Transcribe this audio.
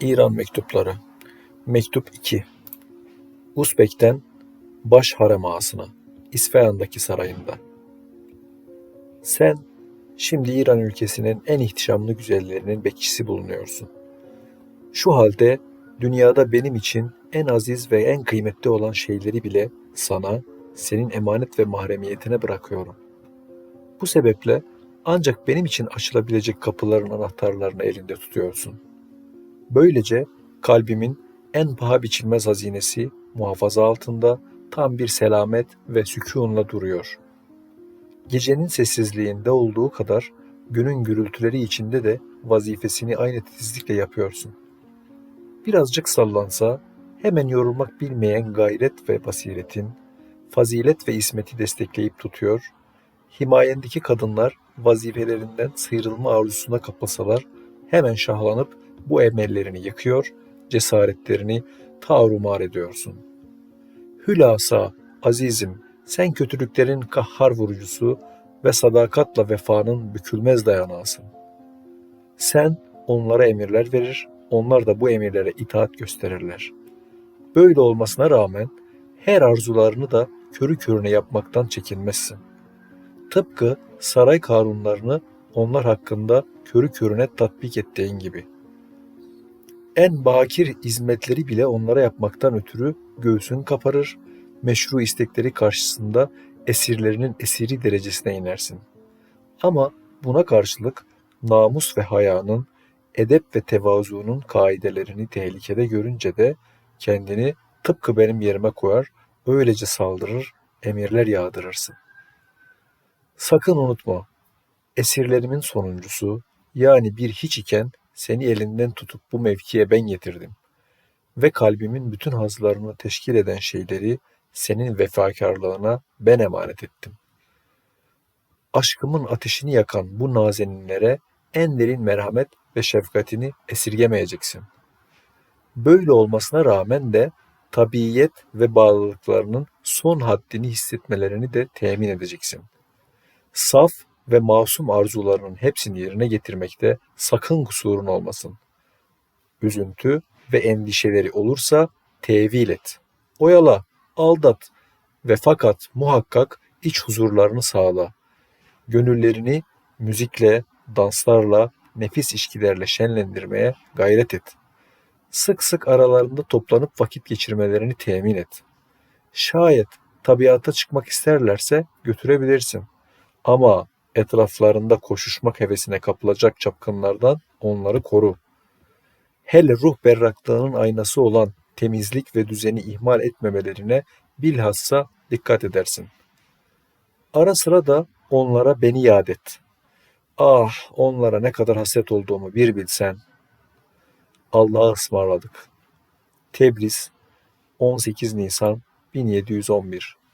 İran mektupları. Mektup 2. Uzbek'ten Baş Harem Ağasına, İsfahan'daki sarayında. Sen şimdi İran ülkesinin en ihtişamlı güzellerinin bekçisi bulunuyorsun. Şu halde dünyada benim için en aziz ve en kıymetli olan şeyleri bile sana, senin emanet ve mahremiyetine bırakıyorum. Bu sebeple ancak benim için açılabilecek kapıların anahtarlarını elinde tutuyorsun. Böylece kalbimin en paha biçilmez hazinesi muhafaza altında tam bir selamet ve sükunla duruyor. Gecenin sessizliğinde olduğu kadar günün gürültüleri içinde de vazifesini aynı titizlikle yapıyorsun. Birazcık sallansa hemen yorulmak bilmeyen gayret ve basiretin, fazilet ve ismeti destekleyip tutuyor, himayendeki kadınlar vazifelerinden sıyrılma arzusuna kapılsalar hemen şahlanıp bu emellerini yıkıyor, cesaretlerini tarumar ediyorsun. Hülasa azizim sen kötülüklerin kahhar vurucusu ve sadakatla vefanın bükülmez dayanağısın. Sen onlara emirler verir, onlar da bu emirlere itaat gösterirler. Böyle olmasına rağmen her arzularını da körü körüne yapmaktan çekinmezsin. Tıpkı saray kanunlarını onlar hakkında körü körüne tatbik ettiğin gibi. En bakir hizmetleri bile onlara yapmaktan ötürü göğsün kaparır, meşru istekleri karşısında esirlerinin esiri derecesine inersin. Ama buna karşılık namus ve hayanın, edep ve tevazuunun kaidelerini tehlikede görünce de kendini tıpkı benim yerime koyar, öylece saldırır, emirler yağdırırsın. Sakın unutma, esirlerimin sonuncusu, yani bir hiç iken seni elinden tutup bu mevkiye ben getirdim. Ve kalbimin bütün hazlarını teşkil eden şeyleri senin vefakarlığına ben emanet ettim. Aşkımın ateşini yakan bu nazeninlere en derin merhamet ve şefkatini esirgemeyeceksin. Böyle olmasına rağmen de tabiyet ve bağlılıklarının son haddini hissetmelerini de temin edeceksin. Saf ve masum arzularının hepsini yerine getirmekte sakın kusurun olmasın. Üzüntü ve endişeleri olursa tevil et. Oyala, aldat ve fakat muhakkak iç huzurlarını sağla. Gönüllerini müzikle, danslarla, nefis içkilerle şenlendirmeye gayret et. Sık sık aralarında toplanıp vakit geçirmelerini temin et. Şayet tabiata çıkmak isterlerse götürebilirsin. Ama etraflarında koşuşmak hevesine kapılacak çapkınlardan onları koru. Hele ruh berraklığının aynası olan temizlik ve düzeni ihmal etmemelerine bilhassa dikkat edersin. Ara sıra da onlara beni yad et. Ah onlara ne kadar hasret olduğumu bir bilsen. Allah'a ısmarladık. Tebriz 18 Nisan 1711